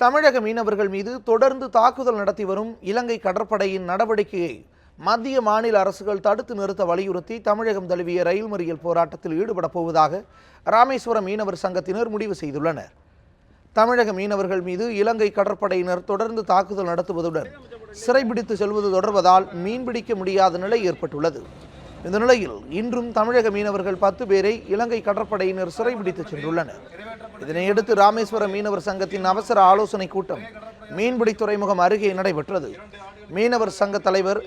தமிழக மீனவர்கள் மீது தொடர்ந்து தாக்குதல் நடத்தி வரும் இலங்கை கடற்படையின் நடவடிக்கையை மத்திய மாநில அரசுகள் தடுத்து நிறுத்த வலியுறுத்தி தமிழகம் தழுவிய ரயில் மறியல் போராட்டத்தில் ஈடுபடப் போவதாக ராமேஸ்வரம் மீனவர் சங்கத்தினர் முடிவு செய்துள்ளனர். தமிழக மீனவர்கள் மீது இலங்கை கடற்படையினர் தொடர்ந்து தாக்குதல் நடத்துவதுடன் சிறைபிடித்து செல்வது தொடர்வதால் மீன்பிடிக்க முடியாத நிலை ஏற்பட்டுள்ளது. இந்த நிலையில் இன்றும் தமிழக மீனவர்கள் பத்து பேரை இலங்கை கடற்படையினர் சிறைபிடித்து சென்றுள்ளனர். இதனையடுத்து ராமேஸ்வரம் மீனவர் சங்கத்தின் அவசர ஆலோசனை கூட்டம் மீன்பிடி துறைமுகம் அருகே நடைபெற்றது. மீனவர் சங்க தலைவர்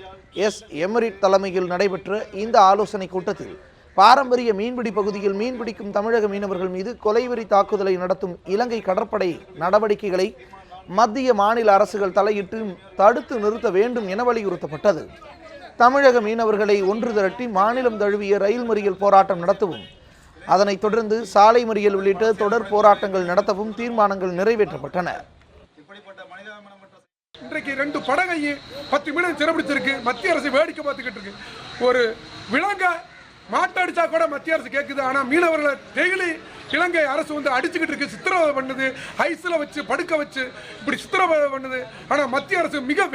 எஸ். எமரிட் தலைமையில் நடைபெற்ற இந்த ஆலோசனை கூட்டத்தில் பாரம்பரிய மீன்பிடி பகுதியில் மீன்பிடிக்கும் தமிழக மீனவர்கள் மீது கொலைவெறி தாக்குதலை நடத்தும் இலங்கை கடற்படை நடவடிக்கைகளை மத்திய மாநில அரசுகள் தலையிட்டு தடுத்து நிறுத்த வேண்டும் என வலியுறுத்தப்பட்டது. தமிழக மீனவர்களை ஒன்று திரட்டி மாநிலம் தழுவிய ரயில் மறியல் போராட்டம் நடத்தவும் அதனைத் தொடர்ந்து சாலை மறியல் உள்ளிட்ட தொடர் போராட்டங்கள் நடத்தவும் தீர்மானங்கள் நிறைவேற்றப்பட்டன. இன்றைக்கு ரெண்டு படகையும் பத்து மீனவன் சிறப்பிடிச்சிருக்கு மத்திய அரசு வேடிக்கை பார்த்துக்கிட்டு இருக்கு. ஒரு விலங்க மாட்டடிச்சா கூட மத்திய அரசு கேட்குது ஆனால் மீனவர்களை டெய்லி இலங்கை அரசு வந்து அடிச்சுக்கிட்டு இருக்கு. சித்திரவதை பண்ணுது. ஐஸில் வச்சு படுக்க வச்சு இப்படி சித்திரவதை பண்ணுது. ஆனால் மத்திய அரசு மிக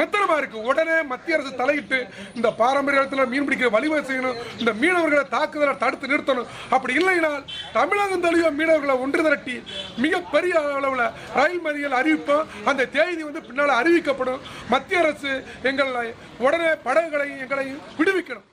மெத்தனமாக இருக்குது உடனே மத்திய அரசு தலையிட்டு இந்த பாரம்பரியத்தில் மீன் பிடிக்கிற வழிவகை செய்யணும். இந்த மீனவர்களை தாக்குதலை தடுத்து நிறுத்தணும். அப்படி இல்லைனால் தமிழகம் தழுவிய மீனவர்களை ஒன்று திரட்டி மிகப்பெரிய அளவில் ரயில் மறியல் அறிவிப்போம். அந்த தேதி வந்து பின்னால் அறிவிக்கப்படும். மத்திய அரசு எங்களை உடனே படகுகளையும் எங்களையும் விடுவிக்கணும்.